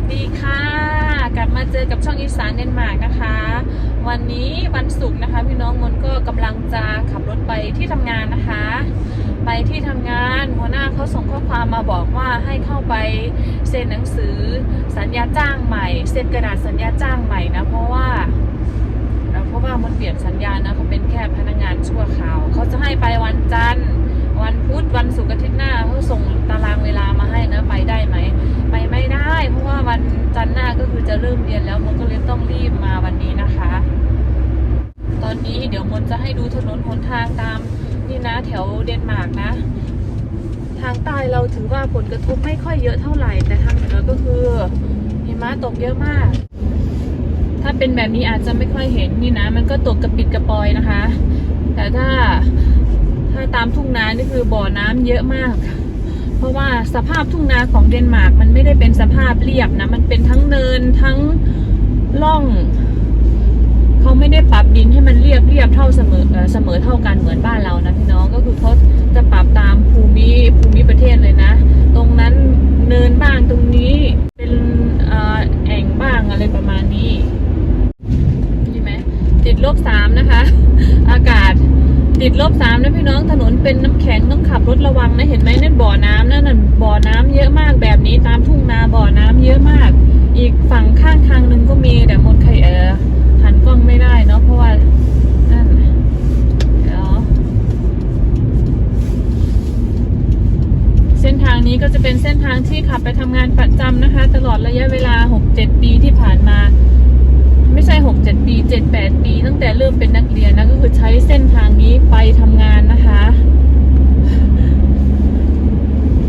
วัสดีค่ะ กลับมาเจอกับช่องอีสานเดนมาร์กนะคะ วันนี้วันศุกร์นะคะ พี่น้องมนก็กำลังจะขับรถไปที่ทำงานนะคะ ไปที่ทำงานหัวหน้าเขาส่งข้อความมาบอกว่าให้เข้าไปเซ็นหนังสือสัญญาจ้างใหม่เซ็นกระดาษสัญญาจ้างใหม่นะเพราะว่าเพราะว่ามันเปลี่ยนสัญญานะเขาเป็นแค่พนักงานชั่วคราวเขาจะให้ไปวันจันทร์ วันพุธวันศุกร์อาทิตย์หน้าเขาส่งตารางเวลามาให้นะไปได้ไหมไปไม่ได้ เพราะว่าวันจันทร์หน้าก็คือจะเริ่มเรียนแล้วมันก็เลยต้องรีบมาวันนี้นะคะ ตอนนี้เดี๋ยวมนจะให้ดูถนนหนทางตามนี่นะแถวเดนมาร์กนะ ทางใต้เราถือว่าผลกระทบไม่ค่อยเยอะเท่าไหร่แต่ทางเหนือก็คือหิมะตกเยอะมาก ถ้าเป็นแบบนี้อาจจะไม่ค่อยเห็นนี่นะ มันก็ตกกระปิดกระปอยนะคะ แต่ถ้า ถ้าตามทุ่งนานี่คือบ่อน้ำเยอะมาก เพราะว่าสภาพทุ่งนาของเดนมาร์กมันไม่ได้เป็นสภาพเรียบนะ มันเป็นทั้งเนินทั้งล่อง เขาไม่ได้ปรับดินให้มันเรียบเรียบเท่าเสมอเสมอเท่ากันเหมือนบ้านเรานะพี่น้องก็คือเขาจะปรับตามภูมิภูมิประเทศเลยนะ ตรงนั้นเนินบ้างตรงนี้เป็นเอ่อแอ่งบ้างอะไรประมาณนี้ ใช่ไหมติดลบสามนะคะ อากาศติดลบสามนะพี่น้องถนนเป็นน้ำแขับรถระวังนะเห็นไหมนั่นบ่อน้ำนั่นน่ะบ่อน้ำเยอะมากแบบนี้ตามทุ่งนาบ่อน้ำเยอะมาก อีกฝั่งข้างทางหนึ่งก็มีแต่มดใครเออหันกล้องไม่ได้เนาะเพราะว่านั่นเดี๋ยวเส้นทางนี้ก็จะเป็นเส้นทางที่ขับไปทำงานประจำนะคะ ตลอดระยะเวลา 6-7 ปีที่ผ่านมาไม่ใช่หกเจ็ดปีเจ็ดแปดปี ตั้งแต่เริ่มเป็นนักเรียนนะ ก็คือใช้เส้นทางนี้ไปทำงานนะคะ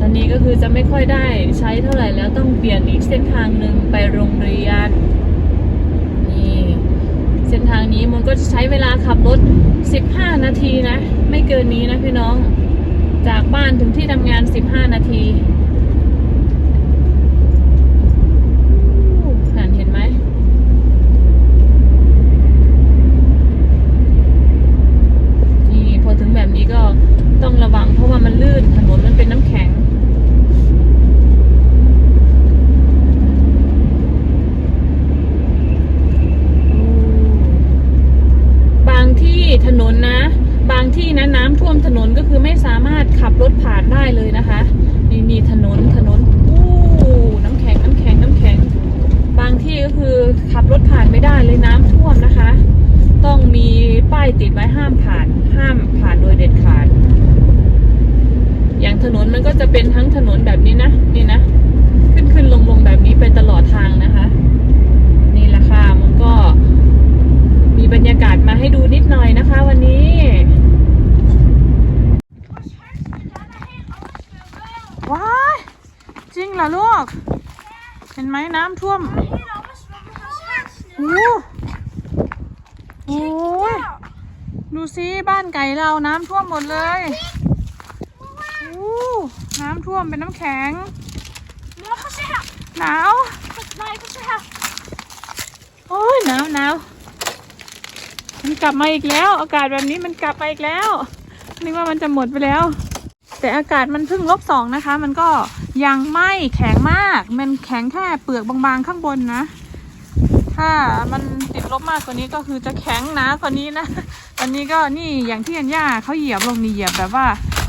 ตอ นี้ก็คือจะไม่ค่อยได้ใช้เท่าไหร่แล้วต้องเปลี่ยนอีกเส้นทางหนึ่งไปโรงเรียนนี่เส้นทางนี้มันก็จะใช้เวลาขับรถ 15 นาทีนะ ไม่เกินนี้นะพี่น้องจากบ้านถึงที่ทำงาน 15 นาทีนั่นเห็นไหม นี่พอถึงแบบนี้ก็ต้องระวังเพราะว่ามันลื่นถนนมันเป็นน้ำแข็ง บางที่ถนนนะ บาง ที่นะน้ำท่วมถนนก็คือไม่สามารถขับรถผ่านได้เลยนะคะนี่นี่ถนนถนนอู้น้ำแข็งน้ำแข็งน้ำแข็ง บางที่ก็คือขับรถผ่านไม่ได้เลยน้ำท่วมนะคะ ต้องมีป้ายติดไว้ห้ามผ่านห้ามผ่านโดยเด็ดขาด อย่างถนนมันก็จะเป็นทั้งถนนแบบนี้นะนี่นะ ขึ้นขึ้นลงลงแบบนี้ไปตลอดทางนะคะ นี่แหละค่ะมันก็มีบรรยากาศมาให้ดูนิดหน่อยนะคะ วันนี้ ว้ายจริงเหรอลูก เห็นไหมน้ำท่วม โอ้โอ้ยดูซิบ้านไก่เราน้ำท่วมหมดเลยโอ้น้ำท่วมเป็นน้ำแข็ง หนาวโอ้ยหนาวหนาวมันกลับมาอีกแล้ว อากาศแบบนี้มันกลับมาอีกแล้วนึกว่ามันจะหมดไปแล้ว แต่อากาศมันเพิ่งลบสองนะคะ มันก็ยังไม่แข็งมาก มันแข็งแค่เปลือกบางๆข้างบนนะ ถ้ามันติดลบมากกว่านี้ก็คือจะแข็งนากว่านี้นะตอนนี้ก็นี่อย่างที่อันย่าเขาเหยียบลงนี่เหยียบแบบว่า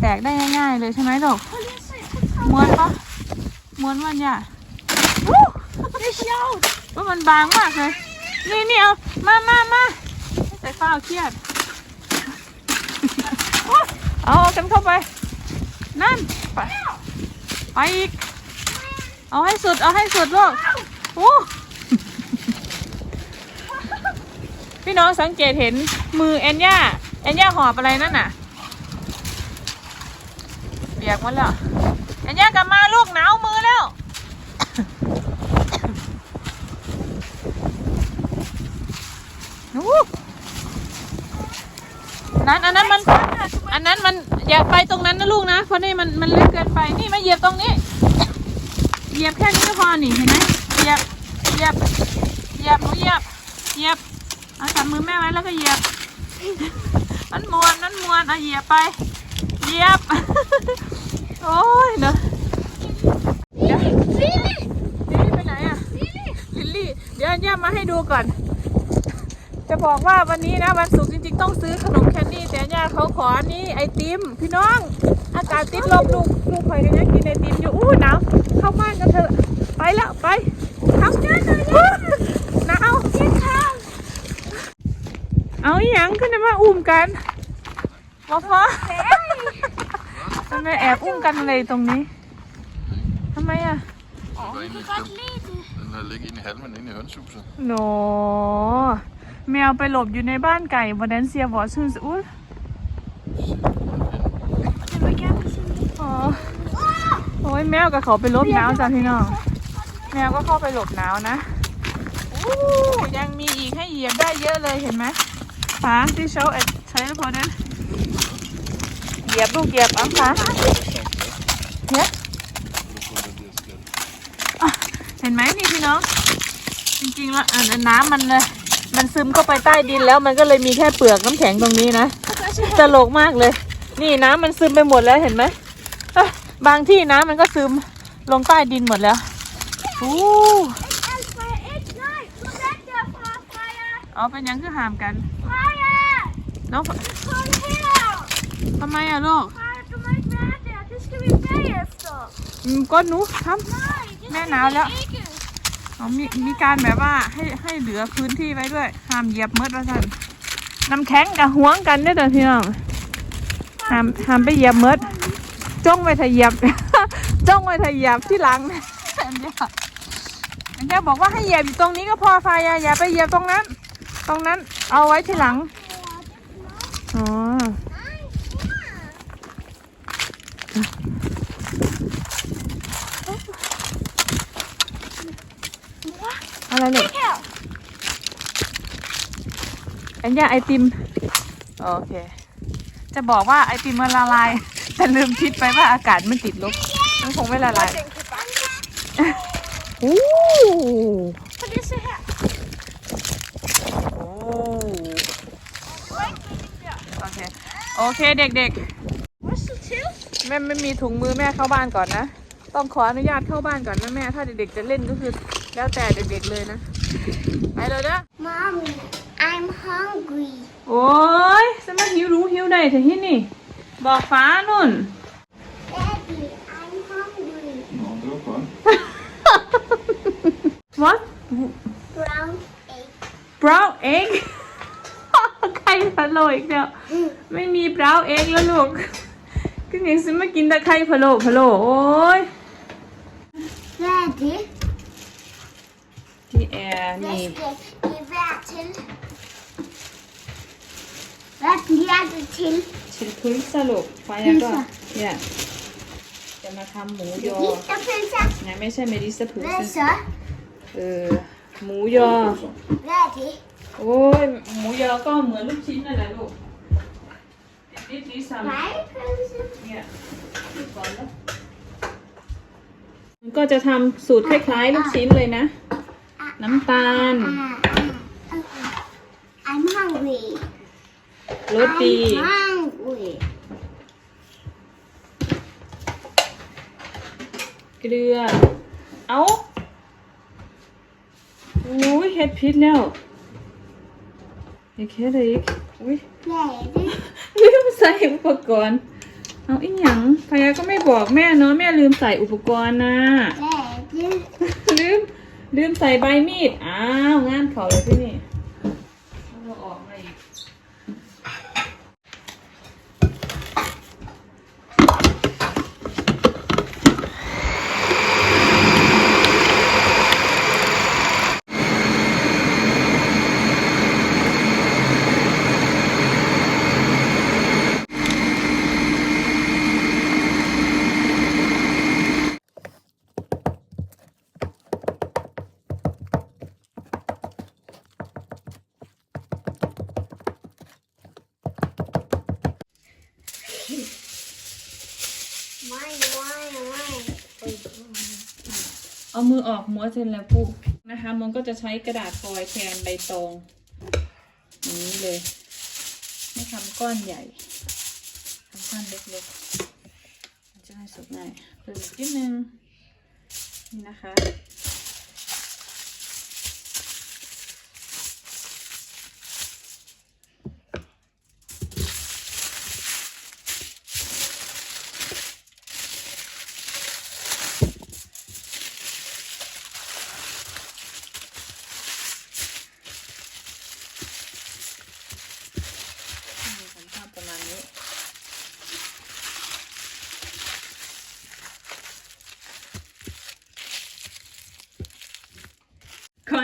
แตกได้ง่ายๆเลยใช่ไหมลูกม้วนปะม้วนมันย่าว่ามันบางมากเลย นี่นี่เอามามามาใส่ฟ้าเครียด เอากันเข้าไป นั่นไปไปอีก เอาให้สุด เอาให้สุดลูกโอ้พี่น้องสังเกตเห็นมือแอนย่าแอนย่าหอบอะไรนั่นน่ะเปียกหมดแล้วแอนย่ากลับมาลูกหนาวมือแล้วอู้ นั้นอันนั้นมัน อันนั้นมันอย่าไปตรงนั้นนะลูกนะ เพราะนี่มันมันเล็กเกินไป นี่มาเหยียบตรงนี้ เหยียบแค่นี้ก็พอนี่เห็นไหมเหยียบ เหยียบ เหยียบหนูเหยียบ เหยียบ เอาจับมือแม่ไว้แล้วก็เหยียบ มันมวนมันมวนเอาเหยียบไป เหยียบ โอ้ยเนอะเดี๋ยวนี่ไปไหนอะอัญญามาให้ดูก่อน จะบอกว่าวันนี้นะวันศุกร์จริงๆ ต้องซื้อขนมแคนดี้แต่อัญญาเขาขออันนี้ไอติม พี่น้อง อากาศติดลมลูกลูกคอยกันยังกินไอติมอยู่อู้หนาวเข้าบ้านกันเถอะไปแล้วไปทำงานเลยหนาวเย็นค่ะเอาอหยังขึ้นมาอุ้มกันวอฟอทำไมแอบอุ้มกันอะไรตรงนี้ทำไมอะ Gå ind i den. Den har ligget inde i halmen inde i hønshuset. โนแมวไปหลบอยู่ในบ้านไก่วันนั้นเสียบอชื่ออุ้ยอ๋อโอ้ยแมวกับเขาไปหลบหนาวจ้ะพี่น้อง แมวก็เข้าไปหลบหนาวนะอู้ยังมีอีกให้เหยียบได้เยอะเลยเห็นไหมฟ้าที่โชว์เอ็ดใช้แล้วพอนั้นเหยียบลูกเหยียบอะฟ้าเนี่ยเห็นไหมนี่พี่น้อง จริงๆแล้วอะน้ำมันเลย มันซึมเข้าไปใต้ดินแล้วมันก็เลยมีแค่เปลือกน้ำแข็งตรงนี้นะตลกมากเลย นี่น้ำมันซึมไปหมดแล้วเห็นไหมเอ้ยบางที่น้ำมันก็ซึมลงใต้ดินหมดแล้วอู้ It's fire, it's night. Look at the fire, fire, เอาเป็นหยังคือหามกัน fire. น้อง Come here. ทำไมอะลูก Fire to my brother. This can be fire stuff. อืมก็หนูท Nice. This Mẹ can เอามีมีการแบบว่าให้ให้เหลือพื้นที่ไว้ด้วยห้ามเหยียบมืดว่าสั่นน้ำแข็งกับห่วงกันเด้อเด้อพี่น้องห้ามห้ามไปเหยียบมืดจ้องไว้ถ้าเหยียบจ้องไว้ถ้าเหยียบที่หลังอันเนี้ยอันเนี้ยบอกว่าให้เหยียบอยู่ตรงนี้ก็พอไฟอย่าอย่าไปเหยียบตรงนั้น ตรงนั้นเอาไว้ที่หลังอ๋อ อะไรเนี่ย Here. อันเนี้ยไอติม โอเค จะบอกว่าไอติมมันละลาย แต่ลืมคิดไปว่าอากาศมันติดลบ มันคงไม่ละลายโอ้ Put this in here. โอ้โอเค โอเคเด็ก What's the two? ๆแม่ไม่มีถุงมือแม่เข้าบ้านก่อนนะ ต้องขออนุญาตเข้าบ้านก่อนนะแม่ ถ้าเด็กๆจะเล่นก็คือ แล้วแต่เด็กๆเลยนะ ไปเลยนะ Mommy, I'm hungry. โอ้ยสมาหิวรู้หิวได้เถอะที่นี่ บอกฟ้านุ่น Daddy, I'm hungry. Nå, det var godt. what Brown egg. brown egg ไข่พะโล้อีกแล้วไม่มี brown egg แล้วลูกก็ยังซื้อมากินแต่ไข่พะโล้พะโล้โอ้ย Daddy, ที่แอร์นี่ let's get the rat till. Let's get the till. ชิลพุลสรุปไฟก็เนี่ยจะมาทำหมูยอ Eat the princess. ไงไม่ใช่เมดิสพุล Lisa, เออหมูยอ Daddy. โอ้ยหมูยอก็เหมือนลูกชิ้นนั่นแหละลูกนิดนิดๆซ้ำ My princess. เนี่ยก่อนแล้วมันก็จะทำสูตรคล้ายๆ ลูกชิ้นเลยนะ น้ำตาล Ah, ah, okay. I'm hungry. โรตี I'm hungry. เกลือ เอาโอ้ยเฮ็ดพิษแล้วอีกเฮ็ดอะไรอีกอุ้ย Daddy. ลืมใส่อุปกรณ์ เอาอีหยังพยาก็ไม่บอกแม่เนาะแม่ลืมใส่อุปกรณ์นะ Daddy. ลืมลืมใส่ใบมีด อ้าวงานเขาเลยที่นี่เราออกมาอีก Why, why, why? เอามือออกม้วนเสร็จแล้วปุ๊บนะคะ มันก็จะใช้กระดาษฟอยล์แทนใบตองอย่างนี้เลย ไม่ทำก้อนใหญ่ทำก้อนเล็กๆจะให้สุกง่ายเพิ่มอีกนิดนึงนี่นะคะ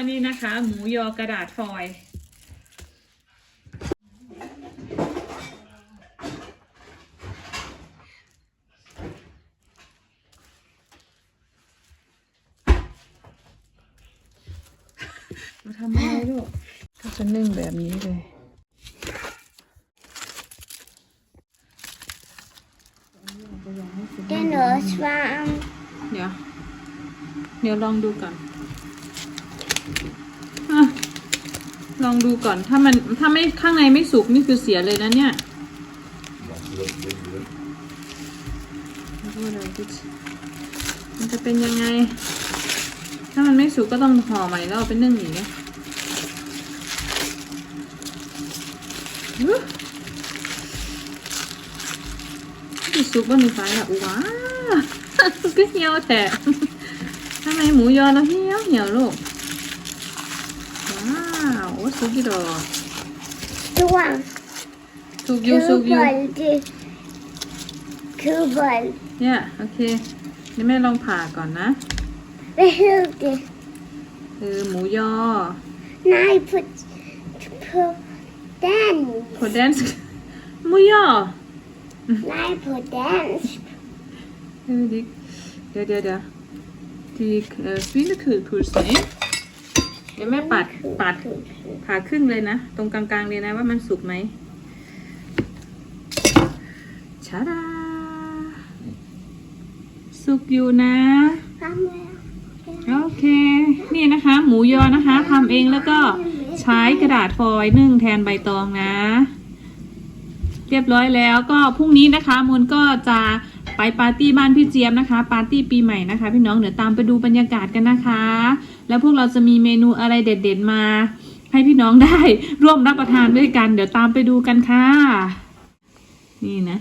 ก็นี่นะคะ หมูยอกระดาษฟอยล์มาทำอะไรลูกก็จะนึ่งแบบนี้เลย Den är svamp. เดี๋ยว เดี๋ยวลองดูก่อนอะ ลองดูก่อนถ้ามันถ้าไม่ข้างในไม่สุกนี่คือเสียเลยนะเนี่ยมันจะเป็นยังไง ถ้ามันไม่สุกก็ต้องห่อใหม่แล้วเอาไปนึ่งอีกไงอุ๊ยที่สุกบนไฟอะว้าวก็เหี่ยวแท้ทำไมหมูยอแล้วเหี่ยวเหี่ยวลูกาวโอ้สุกิโด Johan. สุกอยู่สุกอยู่ Kubel. Kubel. เนี่ยโอเคเดี๋ยวแม่ลองผ่าก่อนนะ Behövde. เออหมูยอ Nej, på, på den. โพแดนซ์หมูยอ Nej, på den. เออดิเดี๋ยวเดี๋ยวเดี๋ยวที่เออ เดี๋ยวแม่ปัดปัดผ่าครึ่งเลยนะ ตรงกลางๆเลยนะว่ามันสุกไหมชาดาสุกอยู่นะ โอเค นี่นะคะ หมูยอนะคะทำเองแล้วก็ใช้กระดาษฟอยล์นึ่งแทนใบตองนะ เรียบร้อยแล้วก็พรุ่งนี้นะคะมนก็จะไปปาร์ตี้บ้านพี่เจี๊ยบนะคะ ปาร์ตี้ปีใหม่นะคะ พี่น้องเดี๋ยวตามไปดูบรรยากาศกันนะคะ แล้วพวกเราจะมีเมนูอะไรเด็ดๆมา ให้พี่น้องได้ร่วมรับประทานด้วยกัน เดี๋ยวตามไปดูกันค่ะ นี่นะ